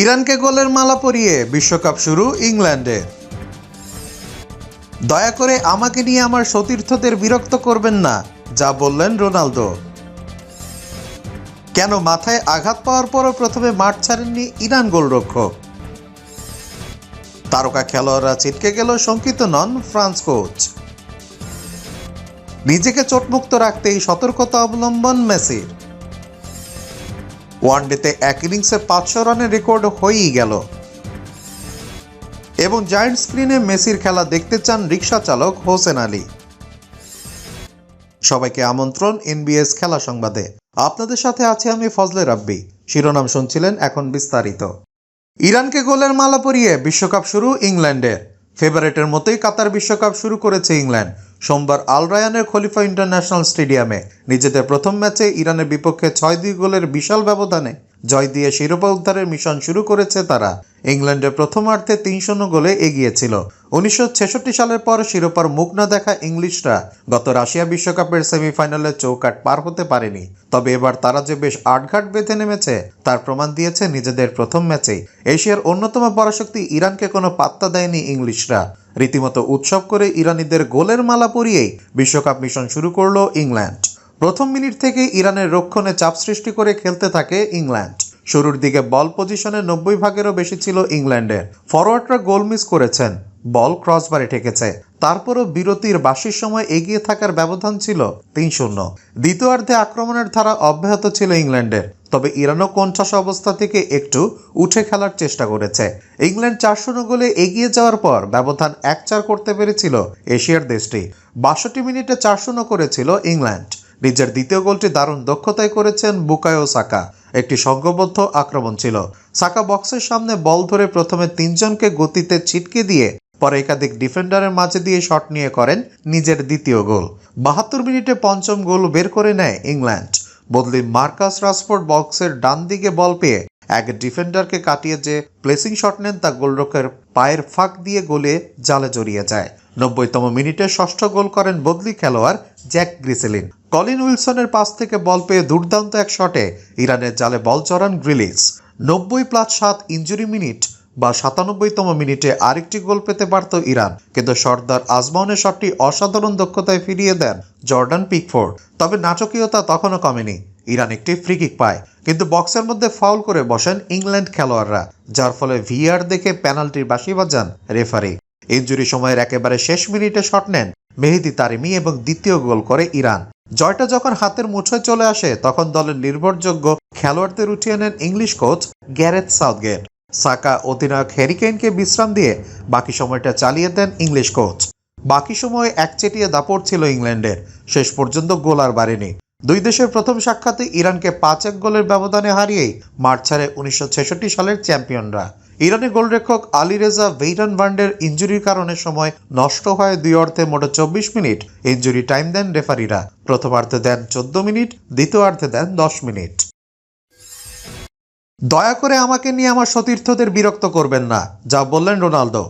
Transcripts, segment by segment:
ইরানকে গোলের মালা পরিয়ে বিশ্বকাপ শুরু ইংল্যান্ডে। দয়া করে আমাকে নিয়ে আমার সতীর্থদের বিরক্ত করবেন না, যা বললেন রোনালদো। কেন মাথায় আঘাত পাওয়ার পরও প্রথমে মাঠ ছাড়েননি ইরান গোলরক্ষক। তারকা খেলোয়াড়রা ছিটকে গেল শঙ্কিত নন ফ্রান্স কোচ। নিজেকে চোটমুক্ত রাখতেই সতর্কতা অবলম্বন মেসির। ওয়ানডেতে এক ইনিংসে পাঁচশো রানের রেকর্ড হয়েই গেল। এবং জায়ান্ট স্ক্রিনে মেসির খেলা দেখতে চান রিক্সা চালক হোসেন আলী। সবাইকে আমন্ত্রণ এনবিএস খেলা সংবাদে। আপনাদের সাথে আছে আমি ফজলে রাব্বি। শিরোনাম শুনছিলেন এখন বিস্তারিত। ইরানকে গোলের মালা পরিয়ে বিশ্বকাপ শুরু ইংল্যান্ডের। ফেভারেটের মতোই কাতার বিশ্বকাপ শুরু করেছে ইংল্যান্ড। সোমবার আল রায়ানের খলিফা ইন্টারন্যাশনাল স্টেডিয়ামে নিজেদের প্রথম ম্যাচে ইরানের বিপক্ষে ছয় দুই গোলের বিশাল ব্যবধানে জয় দিয়ে শিরোপা উদ্ধারের মিশন শুরু করেছে তারা। ইংল্যান্ডের প্রথমার্ধে তিন শূন্য গোলে এগিয়েছিল। উনিশশো ছেষট্টি সালের পর শিরোপার মুখ না দেখা ইংলিশরা গত রাশিয়া বিশ্বকাপের সেমিফাইনালে চৌকাট পার হতে পারেনি। তবে এবার তারা যে বেশ আটঘাট বেঁধে নেমেছে, তার প্রমাণ দিয়েছে নিজেদের প্রথম ম্যাচেই। এশিয়ার অন্যতম পরাশক্তি ইরানকে কোনো পাত্তা দেয়নি ইংলিশরা। রীতিমতো উৎসব করে ইরানিদের গোলের মালা পরিয়েই বিশ্বকাপ মিশন শুরু করল ইংল্যান্ড। প্রথম মিনিট থেকে ইরানের রক্ষণে চাপ সৃষ্টি করে খেলতে থাকে ইংল্যান্ড। শুরুর দিকে বল পজিশনে নব্বই ভাগেরও বেশি ছিল ইংল্যান্ডের। ফরওয়ার্ডরা গোল মিস করেছেন। বল ক্রসবারে ঠেকেছে। তারপরও বিরতির বাসির সময় এগিয়ে থাকার ব্যবধান ছিল তিন শূন্য। দ্বিতীয়ার্ধে আক্রমণের ধারা অব্যাহত ছিল ইংল্যান্ডের। তবে ইরানও কণ্ঠাস অবস্থা থেকে একটু উঠে খেলার চেষ্টা করেছে। ইংল্যান্ড চার শূন্য গোলে এগিয়ে যাওয়ার পর ব্যবধান এক চার করতে পেরেছিল এশিয়ার দেশটি। বাষট্টি মিনিটে চার শূন্য করেছিল ইংল্যান্ড। নিজের দ্বিতীয় গোলটি দারুণ দক্ষতায় করেছেন বুকায়ো সাকা। একটি সংঘবদ্ধ আক্রমণ ছিল। সাকা বক্সের সামনে বল ধরে প্রথমে তিনজনকে গতিতে ছিটকে দিয়ে পরে একাধিক ডিফেন্ডারের মাঝে দিয়ে শট নিয়ে করেন নিজের দ্বিতীয় গোল। বাহাত্তর মিনিটে পঞ্চম গোল বের করে নেয় ইংল্যান্ড। বদলি মার্কাস রাসফোর্ড বক্সের ডান দিকে বল পেয়ে এক ডিফেন্ডারকে কাটিয়ে যে প্লেসিং শট নেন তা গোলরক্ষের পায়ের ফাঁক দিয়ে গোলে জালে জড়িয়ে যায়। নব্বইতম মিনিটে ষষ্ঠ গোল করেন বদলি খেলোয়াড় জ্যাক গ্রিসেলিন। কলিন উইলসনের পাস থেকে বল পেয়ে দুর্দান্ত এক শটে ইরানের জালে বল চড়ান গ্রিলিস নব্বই প্লাস সাত ইঞ্জুরি মিনিট বা সাতানব্বইতম মিনিটে আরেকটি গোল পেতে পারত ইরান। কিন্তু সর্দার আজমাউনের শটটি অসাধারণ দক্ষতায় ফিরিয়ে দেন জর্ডান পিকফোর্ড। তবে নাটকীয়তা তখনও কমেনি। ইরান একটি ফ্রি কিক পায়। কিন্তু বক্সের মধ্যে ফাউল করে বসেন ইংল্যান্ড খেলোয়াড়রা, যার ফলে ভিআর দেখে পেনাল্টির বাঁশি বাজান রেফারি। ইঞ্জুরি সময়ের একেবারে শেষ মিনিটে শট নেন মেহেদি তারিমি এবং দ্বিতীয় গোল করে ইরান। জয়টা যখন হাতের মুঠোয় চলে আসে, তখন দলের নির্ভরযোগ্য খেলোয়াড়দের উঠিয়ে নেন English coach Gareth Southgate. Saka অধিনায়ক হ্যারিকেনকে বিশ্রাম দিয়ে বাকি সময়টা চালিয়ে দেন ইংলিশ কোচ। বাকি সময় একচেটিয়া দাপট ছিল ইংল্যান্ডের। শেষ পর্যন্ত গোল আর বাড়েনি। দুই দেশের প্রথম সাক্ষাতে ইরানকে পাঁচ এক গোলের ব্যবধানে হারিয়েই মাঠ ছাড়ে উনিশশো ছেষট্টি সালের চ্যাম্পিয়নরা। ইরানের গোলরক্ষক আলী রেজা ভেইরান ভান্ডের ইঞ্জুরির কারণে সময় নষ্ট হয় দুই অর্ধে মোট চব্বিশ মিনিট। ইঞ্জুরি টাইম দেন রেফারিরা। প্রথমার্ধে দেন চোদ্দ মিনিট দ্বিতীয়ার্ধে দেন দশ মিনিট। দয়া করে আমাকে নিয়ে আমার সতীর্থদের বিরক্ত করবেন না, যা বললেন রোনালদো।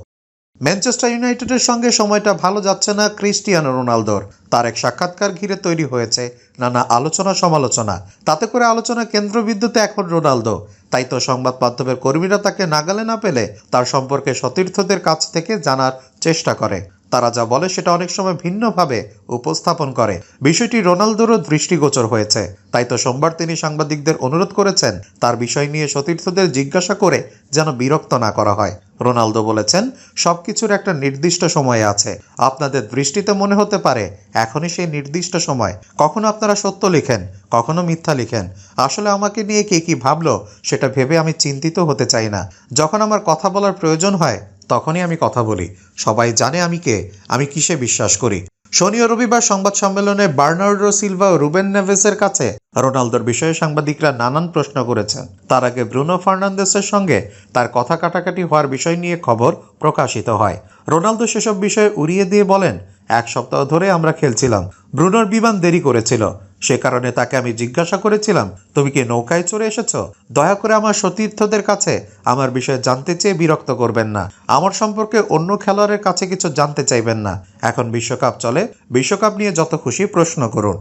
ম্যানচেস্টার ইউনাইটেডের সঙ্গে সময়টা ভালো যাচ্ছে না ক্রিস্টিয়ানো রোনালদোর। তার এক সাক্ষাৎকার ঘিরে তৈরি হয়েছে নানা আলোচনা সমালোচনা। তাতে করে আলোচনা কেন্দ্রবিন্দুতে এখন রোনালদো। তাই তো সংবাদ মাধ্যমের কর্মীরা তাকে নাগালে না পেলে তার সম্পর্কে সতীর্থদের কাছ থেকে জানার চেষ্টা করে। তারা যা বলে সেটা অনেক সময় ভিন্নভাবে উপস্থাপন করে। বিষয়টি রোনালদোরও দৃষ্টিগোচর হয়েছে। তাই তো সোমবার তিনি সাংবাদিকদের অনুরোধ করেছেন, তার বিষয় নিয়ে সতীর্থদের জিজ্ঞাসা করে যেন বিরক্ত না করা হয়। রোনালদো বলেছেন সব কিছুর একটা নির্দিষ্ট সময় আছে। আপনাদের দৃষ্টিতে মনে হতে পারে, এখনই সেই নির্দিষ্ট সময়। কখনো আপনারা সত্য লিখেন, কখনো মিথ্যা লিখেন। আসলে আমাকে নিয়ে কে কি ভাবলো, সেটা ভেবে আমি চিন্তিত হতে চাই না। যখন আমার কথা বলার প্রয়োজন হয় তখনই আমি কথা বলি। সবাই জানে আমি কে, আমি কিসে বিশ্বাস করি। শনি ও রবিবার সংবাদ সম্মেলনে বার্নার্ডো সিলভা ও রুবেন নেভেসের কাছে রোনালদোর বিষয়ে সাংবাদিকরা নানান প্রশ্ন করেছেন। তার আগে ব্রুনো ফার্নান্দেসের সঙ্গে তার কথা কাটাকাটি হওয়ার বিষয় নিয়ে খবর প্রকাশিত হয়। রোনালদো সেসব বিষয়ে উড়িয়ে দিয়ে বলেন, এক সপ্তাহ ধরে আমরা খেলছিলাম। ব্রুনোর বিমান দেরি করেছিল। সে কারণে তাকে আমি জিজ্ঞাসা করেছিলাম, তুমি কি নৌকায় চড়ে এসেছ? দয়া করে আমার সতীর্থদের কাছে আমার বিষয়ে জানতে চেয়ে বিরক্ত করবেন না। আমার সম্পর্কে অন্য খেলোয়াড়ের কাছে কিছু জানতে চাইবেন না। এখন বিশ্বকাপ চলে। বিশ্বকাপ নিয়ে যত খুশি প্রশ্ন করুন।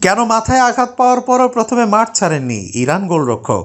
কেন মাথায় আঘাত পাওয়ার পরও প্রথমে মাঠ ছাড়েননি ইরান গোলরক্ষক?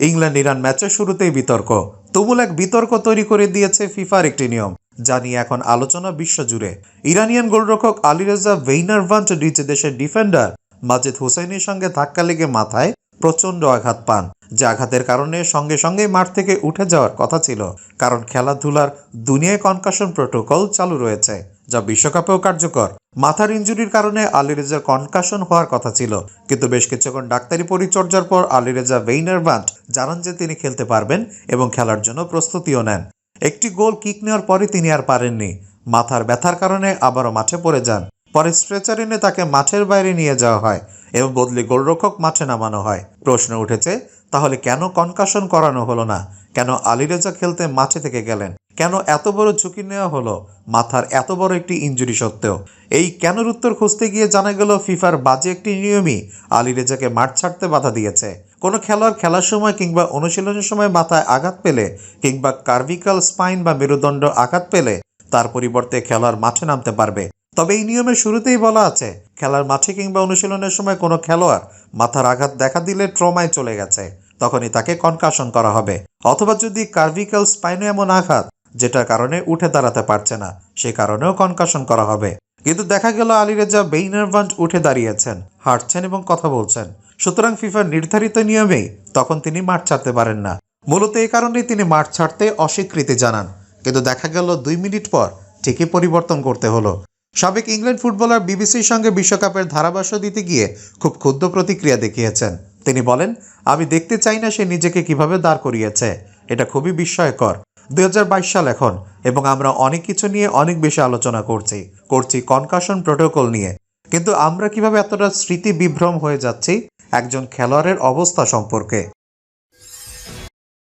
ইংল্যান্ড ইরান ম্যাচের শুরুতেই বিতর্ক। তুমুল এক বিতর্ক তৈরি করে দিয়েছে ফিফার একটি নিয়ম। যা নিয়ে এখন আলোচনা বিশ্বজুড়ে। ইরানিয়ান গোলরক্ষক আলিরেজা ভেইনারভান্ট নিচে দেশের ডিফেন্ডার মাজিদ হুসেনের সঙ্গে ধাক্কা লেগে মাথায় প্রচণ্ড আঘাত পান, যে আঘাতের কারণে সঙ্গে সঙ্গে মাঠ থেকে উঠে যাওয়ার কথা ছিল। কারণ খেলাধুলার দুনিয়ায় কনকাশন প্রোটোকল চালু রয়েছে, যা বিশ্বকাপেও কার্যকর। মাথার ইঞ্জুরির কারণে আলিরেজার কনকাশন হওয়ার কথা ছিল, কিন্তু বেশ কিছুক্ষণ ডাক্তারি পরিচর্যার পর আলিরেজা ভেইনারভান্ট জানান যে তিনি খেলতে পারবেন এবং খেলার জন্য প্রস্তুতিও নেন। একটি গোল কিক নেওয়ার পরে তিনি আর পারেননি। মাথার ব্যথার কারণে আবারও মাঠে পড়ে যান। পরে স্ট্রেচার এনে তাকে মাঠের বাইরে নিয়ে যাওয়া হয়। এবং বদলে গোলরক্ষক মাঠে নামানো হয়। প্রশ্ন উঠেছে, তাহলে কেন কনকাশন করানো হলো না? কেন আলিরেজা খেলতে মাঠে থেকে গেলেন? কেন এত বড় ঝুঁকি নেওয়া হলো? মাথার এত বড় একটি ইঞ্জুরি সত্ত্বেও। এই কেনর উত্তর খুঁজতে গিয়ে জানা গেল, ফিফার বাজে একটি নিয়মই আলিরেজাকে মাঠ ছাড়তে বাধা দিয়েছে। কোনো খেলোয়াড় খেলার সময় কিংবা অনুশীলনের সময় মাথায় আঘাত পেলে কিংবা কার্ভিকাল স্পাইন বা মেরুদণ্ড আঘাত পেলে তার পরিবর্তে খেলোয়াড় মাঠে নামতে পারবে। তবে এই নিয়মের শুরুতেই বলা আছে, খেলার মাঠে কিংবা অনুশীলনের সময় কোনো খেলোয়াড় মাথার আঘাত দেখা দিলে ট্রমায় চলে গেছে, তখনই তাকে কনকাশন করা হবে। অথবা যদি কার্ভিকাল স্পাইনে এমন আঘাত, যেটার কারণে উঠে দাঁড়াতে পারছে না, সে কারণেও কনকাশন করা হবে। কিন্তু দেখা গেল আলিরেজা বেইনারভান্ট উঠে দাঁড়িয়েছেন, হাঁটছেন এবং কথা বলছেন। সুতরাং ফিফার নির্ধারিত নিয়মেই তখন তিনি মাঠ ছাড়তে পারেন না। মূলত এই কারণেই তিনি মাঠ ছাড়তে অস্বীকৃতি জানান। কিন্তু দেখা গেল দুই মিনিট পর ঠিকই পরিবর্তন করতে হলো। সাবেক ইংল্যান্ড ফুটবলার বিবিসির সঙ্গে বিশ্বকাপের ধারাভাষ্য দিতে গিয়ে খুব ক্ষুদ্র প্রতিক্রিয়া দেখিয়েছেন। তিনি বলেন, আমি দেখতে চাই না সে নিজেকে কীভাবে দাঁড় করিয়েছে। এটা খুবই বিস্ময়কর। দুই হাজার বাইশ সাল এখন, এবং আমরা অনেক কিছু নিয়ে অনেক বেশি আলোচনা করছি। করছি কনকাশন প্রোটোকল নিয়ে। কিন্তু আমরা কীভাবে এতটা স্মৃতি বিভ্রম হয়ে যাচ্ছি একজন খেলোয়াড়ের অবস্থা সম্পর্কে?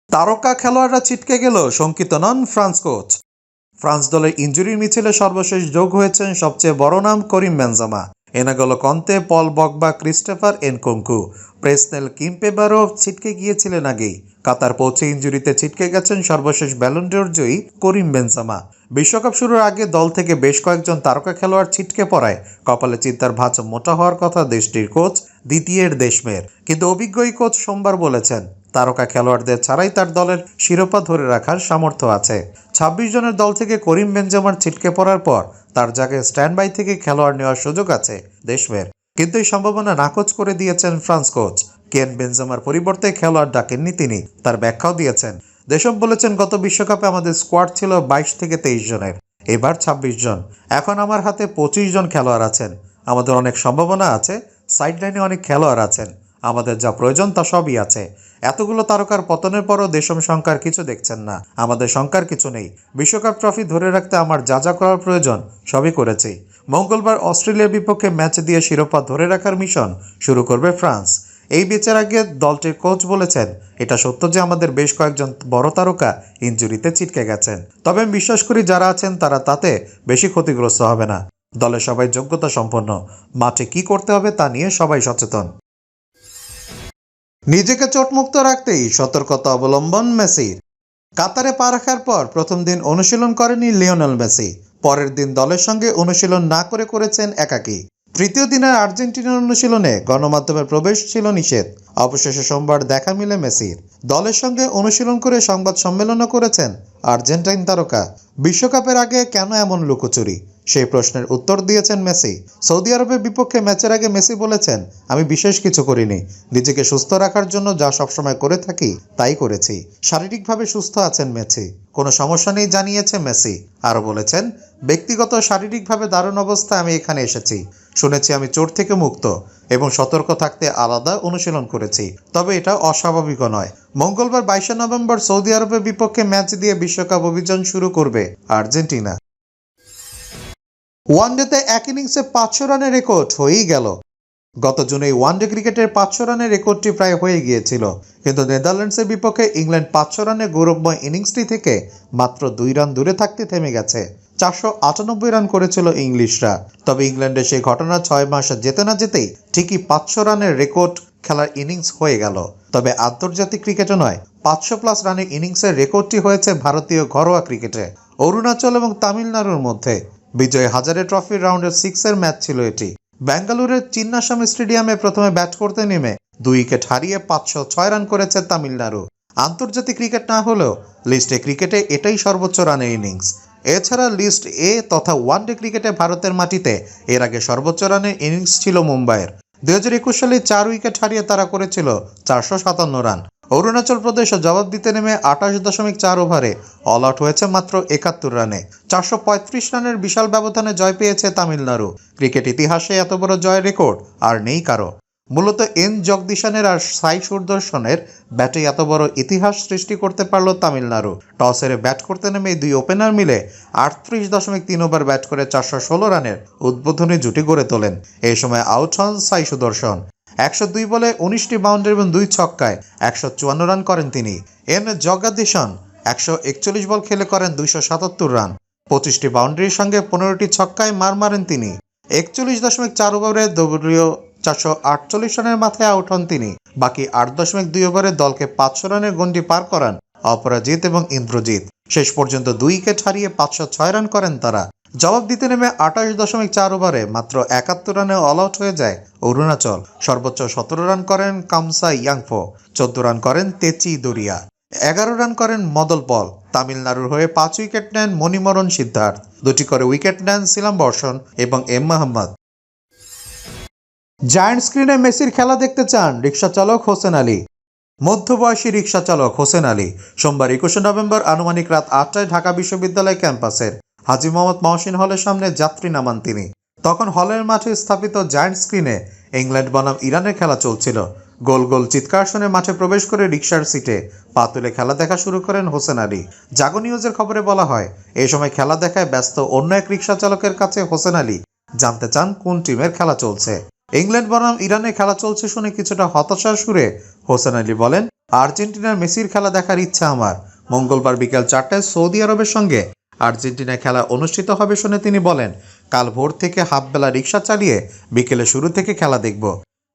তারকা খেলোয়াড়রা ছিটকে গেল, শঙ্কিত নন ফ্রান্স কোচ। ফ্রান্স দলের ইঞ্জুরির মিছিলে সর্বশেষ যোগ হয়েছেন সবচেয়ে বড় নাম Karim Benzema. N'Golo Kante, Paul Pogba Christopher Nkunku. Presnel কিম্পেবারও ছিটকে গিয়েছিলেন আগেই। কাতার পৌঁছে ইঞ্জুরিতে ছিটকে গেছেন সর্বশেষ ব্যালন্ডোর জয়ী করিম বেনজামা। বিশ্বকাপ শুরুর আগে দল থেকে বেশ কয়েকজন তারকা খেলোয়াড় ছিটকে পড়ায়। কপালে চিন্তার ভাঁজ মোটা হওয়ার কথা দেশটির কোচ, দ্বিতীয়ের দেশমের। কিন্তু অভিজ্ঞই কোচ সোমবার বলেছেন তারকা খেলোয়াড়দের ছাড়াই তার দলের শিরোপা ধরে রাখার সামর্থ্য আছে। ছাব্বিশ জনের দল থেকে করিম বেঞ্জামার ছিটকে পড়ার পর তার জায়গায় স্ট্যান্ড বাই থেকে খেলোয়াড় নেওয়ার সুযোগ আছে দেশমের। কিন্তু এই সম্ভাবনা নাকচ করে দিয়েছেন ফ্রান্স কোচ। কেন বেঞ্জামার পরিবর্তে খেলোয়াড় ডাকেননি তিনি, তার ব্যাখ্যাও দিয়েছেন। দেশম বলেছেন, গত বিশ্বকাপে আমাদের স্কোয়াড ছিল বাইশ থেকে তেইশ জনের। এবার ছাব্বিশ জন। এখন আমার হাতে পঁচিশ জন খেলোয়াড় আছেন। আমাদের অনেক সম্ভাবনা আছে, সাইডলাইনে অনেক খেলোয়াড় আছেন। আমাদের যা প্রয়োজন তা সবই আছে। এতগুলো তারকার পতনের পরও দেশম সংখ্যার কিছু দেখছেন না। আমাদের সংখ্যার কিছু নেই। বিশ্বকাপ ট্রফি ধরে রাখতে আমার যা যা করার প্রয়োজন, সবই করেছি। মঙ্গলবার অস্ট্রেলিয়ার বিপক্ষে ম্যাচ দিয়ে শিরোপা ধরে রাখার মিশন শুরু করবে ফ্রান্স। এই বেচার আগে দলটির কোচ বলেছেন, এটা সত্য যে আমাদের বেশ কয়েকজন বড় তারকা ইঞ্জুরিতে ছিটকে গেছেন। তবে আমি বিশ্বাস করি যারা আছেন তারা তাতে বেশি ক্ষতিগ্রস্ত হবে না। দলে সবাই যোগ্যতা সম্পন্ন। মাঠে কি করতে হবে তা নিয়ে সবাই সচেতন। নিজেকে চোটমুক্ত রাখতেই সতর্কতা অবলম্বন মেসির কাতারে পা রাখার পর প্রথম দিন অনুশীলন করেনি লিওনেল মেসি। পরের দিন দলের সঙ্গে অনুশীলন না করে করেছেন একাকী। তৃতীয় দিনের আর্জেন্টিনার অনুশীলনে গণমাধ্যমের প্রবেশ ছিল নিষেধ। অবশেষে সোমবার দেখা মিলে মেসির। দলের সঙ্গে অনুশীলন করে সংবাদ সম্মেলনও করেছেন আর্জেন্টাইন তারকা। বিশ্বকাপের আগে কেন এমন লুকোচুরি? সেই প্রশ্নের উত্তর দিয়েছেন মেসি। সৌদি আরবের বিপক্ষে ম্যাচের আগে মেসি বলেছেন, আমি বিশেষ কিছু করিনি। নিজেকে সুস্থ রাখার জন্য যা সবসময় করে থাকি, তাই করেছি। শারীরিকভাবে সুস্থ আছেন মেসি। কোনো সমস্যা নেই, জানিয়েছে মেসি। আরও বলেছেন, ব্যক্তিগত শারীরিকভাবে দারুণ অবস্থায় আমি এখানে এসেছি। শুনেছি আমি চোট থেকে মুক্ত এবং সতর্ক থাকতে আলাদা অনুশীলন করেছি। তবে এটা অস্বাভাবিকও নয়। মঙ্গলবার বাইশে নভেম্বর সৌদি আরবের বিপক্ষে ম্যাচ দিয়ে বিশ্বকাপ অভিযান শুরু করবে আর্জেন্টিনা। ওয়ানডেতে এক ইনিংসে পাঁচশো রানের রেকর্ড হয়েই গেল। গত জুনে ওয়ানডে ক্রিকেটের পাঁচশো রানের রেকর্ডটি প্রায় হয়ে গিয়েছিল। কিন্তু নেদারল্যান্ডসের বিপক্ষে ইংল্যান্ড পাঁচশো রানের গৌরবময় ইনিংসটি থেকে মাত্র দুই রান দূরে থাকতে থেমে গেছে। চারশো আটানব্বই রান করেছিল ইংলিশরা। তবে ইংল্যান্ডের সেই ঘটনা ছয় মাস যেতে না যেতেই ঠিকই পাঁচশো রানের রেকর্ড খেলার ইনিংস হয়ে গেল। তবে আন্তর্জাতিক ক্রিকেটে নয়, পাঁচশো প্লাস রানের ইনিংসের রেকর্ডটি হয়েছে ভারতীয় ঘরোয়া ক্রিকেটে। অরুণাচল এবং তামিলনাড়ুর মধ্যে। বিজয় হাজারে ট্রফির রাউন্ডের সিক্সের ম্যাচ ছিল এটি। বেঙ্গালুরের চিন্নাস্বামী স্টেডিয়ামে প্রথমে ব্যাট করতে নেমে দুই উইকেট হারিয়ে পাঁচশো ছয় রান করেছে তামিলনাড়ু। আন্তর্জাতিক ক্রিকেট না হলেও লিস্টে ক্রিকেটে এটাই সর্বোচ্চ রানের ইনিংস। এছাড়া লিস্ট এ তথা ওয়ানডে ক্রিকেটে ভারতের মাটিতে এর আগে সর্বোচ্চ রানের ইনিংস ছিল মুম্বাইয়ের। দুই হাজার একুশ সালে চার উইকেট হারিয়ে তারা করেছিল চারশো সাতান্ন রান। অরুণাচল প্রদেশ জবাব দিতে নেমে আঠাশ দশমিক চার ওভারে অল আউট হয়েছে মাত্র একাত্তর রানে। চারশো পঁয়ত্রিশ রানের বিশাল ব্যবধানে জয় পেয়েছে তামিলনাড়ু। ক্রিকেট ইতিহাসে এত বড় জয়ের রেকর্ড আর নেই কারও। মূলত এন জগদীশনের আর সাই সুদর্শনের ব্যাটে এত বড় ইতিহাস সৃষ্টি করতে পারল তামিলনাড়ু। টস হেরে ব্যাট করতে নেমে দুই ওপেনার মিলে আটত্রিশ দশমিক তিন ওভার ব্যাট করে চারশো ষোলো রানের উদ্বোধনী জুটি গড়ে তোলেন। এই সময় আউট হন সাই সুদর্শন। একশো দুই বলে উনিশটি বাউন্ডারি এবং দুই ছক্কায় একশো চুয়ান্ন রান করেন তিনি। এন জগাদীশন একশো একচল্লিশ বল খেলে করেন দুইশো সাতাত্তর রান। পঁচিশটি বাউন্ডারির সঙ্গে পনেরোটি ছক্কায় মার মারেন তিনি। একচল্লিশ দশমিক চার ওভারে দলীয় চারশো আটচল্লিশ রানের মাথায় আউট হন তিনি। বাকি আট দশমিক দুই ওভারে দলকে পাঁচশো রানের গন্ডি পার করান অপরাজিত এবং ইন্দ্রজিৎ। শেষ পর্যন্ত দুই উইকেট হারিয়ে পাঁচশো ছয় রান করেন তারা। জবাব দিতে নেমে আঠাশ দশমিক চার ওভারে মাত্র একাত্তর রানে অল আউট হয়ে যায় অরুণাচল। সর্বোচ্চ সতেরো রান করেন কামসা ইয়াংফো, চোদ্দ রান করেন তেচি দরিয়া, এগারো রান করেন মদল পল। তামিলনাড়ুর হয়ে পাঁচ উইকেট নেন মণিমরণ সিদ্ধার্থ, দুটি করে উইকেট নেন সিলাম বর্ষণ এবং এম মাহমদ। জায়ান্ট স্ক্রিনে মেসির খেলা দেখতে চান রিক্সা চালক হোসেন আলী। মধ্যবয়সী রিক্সা চালক হোসেন আলী। সোমবার একুশে নভেম্বর আনুমানিক রাত আটটায় ঢাকা বিশ্ববিদ্যালয় ক্যাম্পাসের হাজি মোহাম্মদ মহসিন হলের সামনে যাত্রী নামান তিনি। তখন হলের মাঠে স্থাপিত জায়ান্ট স্ক্রিনে ইংল্যান্ড বনাম ইরানের খেলা চলছিল। গোল গোল চিৎকার শুনে মাঠে প্রবেশ করে রিক্সার সিটে পা তুলে খেলা দেখা শুরু করেন হোসেন আলী। জাগো নিউজের খবরে বলা হয় এই সময় খেলা দেখায় ব্যস্ত অন্য এক রিক্সা চালকের কাছে হোসেন আলী জানতে চান কোন টিমের খেলা চলছে। ইংল্যান্ড বনাম ইরানে খেলা চলছে শুনে কিছুটা হতাশার সুরে হোসেন আলী বলেন, আর্জেন্টিনার মেসির খেলা দেখার ইচ্ছা আমার। মঙ্গলবার বিকেল চারটায় সৌদি আরবের সঙ্গে আর্জেন্টিনায় খেলা অনুষ্ঠিত হবে শুনে তিনি বলেন, কাল ভোর থেকে হাফবেলা রিক্সা চালিয়ে বিকেলে শুরু থেকে খেলা দেখব।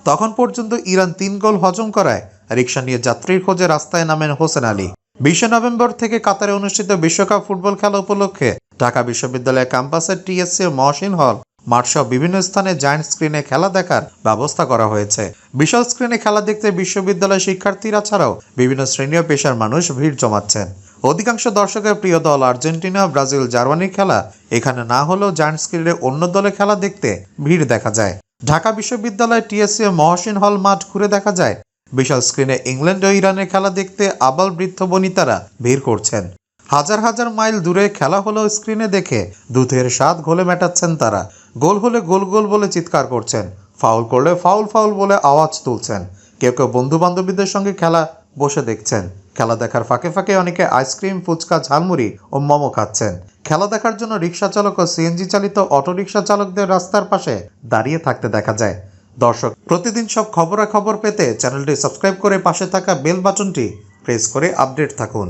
তখন পর্যন্ত ইরান তিন গোল হজম করায় রিক্সা নিয়ে যাত্রীর খোঁজে রাস্তায় নামেন হোসেন আলী। বিশে নভেম্বর থেকে কাতারে অনুষ্ঠিত বিশ্বকাপ ফুটবল খেলা উপলক্ষে ঢাকা বিশ্ববিদ্যালয়ের ক্যাম্পাসের টিএসসি মহসিন হল, মাঠসহ বিভিন্ন স্থানে জায়ান্ট স্ক্রিনে খেলা দেখার ব্যবস্থা করা হয়েছে। বিশাল স্ক্রিনে খেলা দেখতে বিশ্ববিদ্যালয় শিক্ষার্থীরা ছাড়াও বিভিন্ন শ্রেণি ও পেশার মানুষ ভিড় জমাচ্ছেন। অধিকাংশ দর্শকের প্রিয় দল আর্জেন্টিনা, ব্রাজিল, জার্মানির খেলা। এখানে না হলেও জায়ান্ট স্ক্রিনে অন্য দলে খেলা দেখতে ভিড় দেখা যায়। ঢাকা বিশ্ববিদ্যালয় টিএসসি মহসিন হল মাঠ ঘুরে দেখা যায়। বিশাল স্ক্রিনে ইংল্যান্ড ও ইরানের খেলা দেখতে আবাল বৃদ্ধ বনিতারা ভিড় করছেন। হাজার হাজার মাইল দূরে খেলা হলেও স্ক্রিনে দেখে দুধের স্বাদ ঘোলে মেটাচ্ছেন তারা। গোল হলে গোল গোল বলে চিৎকার করছেন। ফাউল করলে ফাউল ফাউল বলে আওয়াজ তুলছেন। কেউ কেউ বন্ধু বান্ধবীদের সঙ্গে খেলা বসে দেখছেন। খেলা দেখার ফাঁকে ফাঁকে অনেকে আইসক্রিম, ফুচকা, ঝালমুড়ি ও মোমো খাচ্ছেন। খেলা দেখার জন্য রিক্সা চালক ও সিএনজি চালিত অটোরিকশা চালকদের রাস্তার পাশে দাঁড়িয়ে থাকতে দেখা যায়। দর্শক, প্রতিদিন সব খবরাখবর পেতে চ্যানেলটি সাবস্ক্রাইব করে পাশে থাকা বেল বাটনটি প্রেস করে আপডেট থাকুন।